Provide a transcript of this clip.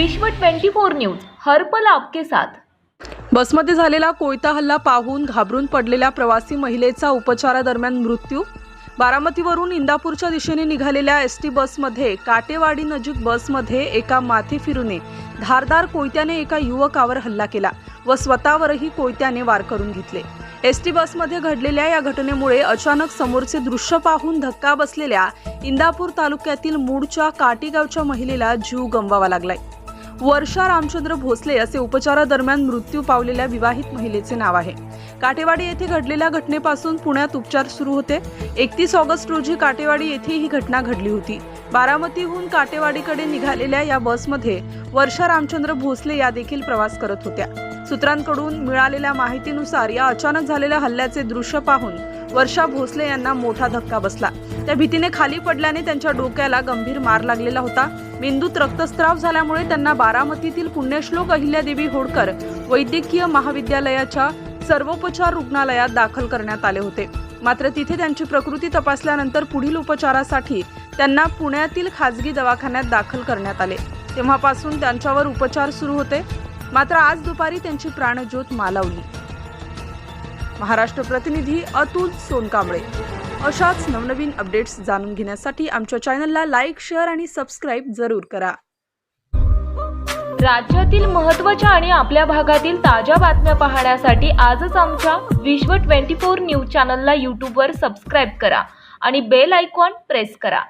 विश्व 24 न्यूज हरपल आपके साथ. बसमध्ये झालेला कोयता हल्ला पाहून घाबरून पडलेल्या प्रवासी महिलेचा उपचारादरम्यान मृत्यू? बारामतीवरून इंदापूरच्या दिशेने निघालेल्या एस टी बसमध्ये काटेवाडी नजीक बसमध्ये एका माथी फिरूने धारदार कोयत्याने एका युवकावर हल्ला केला व स्वतःवरही कोयत्याने वार करून घेतले. एस टी बसमध्ये घडलेल्या या घटनेमुळे अचानक समोरचे दृश्य पाहून धक्का बसलेल्या इंदापूर तालुक्यातील मूळच्या काटीगावच्या महिलेला जीव गमवावा लागलाय. वर्षा रामचंद्र भोसले असे उपचारादरम्यान मृत्यू पावलेल्या विवाहित महिलेचे नाव आहे. काटेवाडी येथे घडलेल्या घटनेपासून पुण्यात उपचार सुरू होते. एकतीस ऑगस्ट रोजी काटेवाडी येथे ही घटना घडली होती. बारामतीहून काटेवाडीकडे निघालेल्या या बसमध्ये वर्षा रामचंद्र भोसले या देखील प्रवास करत होत्या. सूत्रांकडून मिळालेल्या माहितीनुसार या अचानक झालेल्या हल्ल्याचे दृश्य पाहून वर्षा भोसले यांना मोठा धक्का बसला. त्या भीतीने खाली पडल्याने त्यांच्या डोक्याला गंभीर मार लागलेला होता. मेंदूत रक्तस्राव झाल्यामुळे त्यांना बारामतीतील पुण्यश्लोक अहिल्यादेवी होडकर वैद्यकीय महाविद्यालयाच्या सर्वोपचार रुग्णालयात दाखल करण्यात आले होते. मात्र तिथे त्यांची प्रकृती तपासल्यानंतर पुढील उपचारासाठी त्यांना पुण्यातील खाजगी दवाखान्यात दाखल करण्यात आले. तेव्हापासून त्यांच्यावर उपचार सुरू होते. मात्र आज दुपारी त्यांची प्राणज्योत मालावली. महाराष्ट्र प्रतिनिधी अतुल सोनकांबळे. अशाच नवनवीन अपडेट्स जाणून घेण्यासाठी आमच्या चॅनलला लाईक शेअर आणि सबस्क्राईब जरूर करा. राज्यातील महत्त्वाच्या आणि आपल्या भागातील ताज्या बातम्या पाहण्यासाठी आजच आमच्या विश्व 24 न्यूज चॅनलला यूट्यूबवर सबस्क्राईब करा आणि बेल आयकॉन प्रेस करा.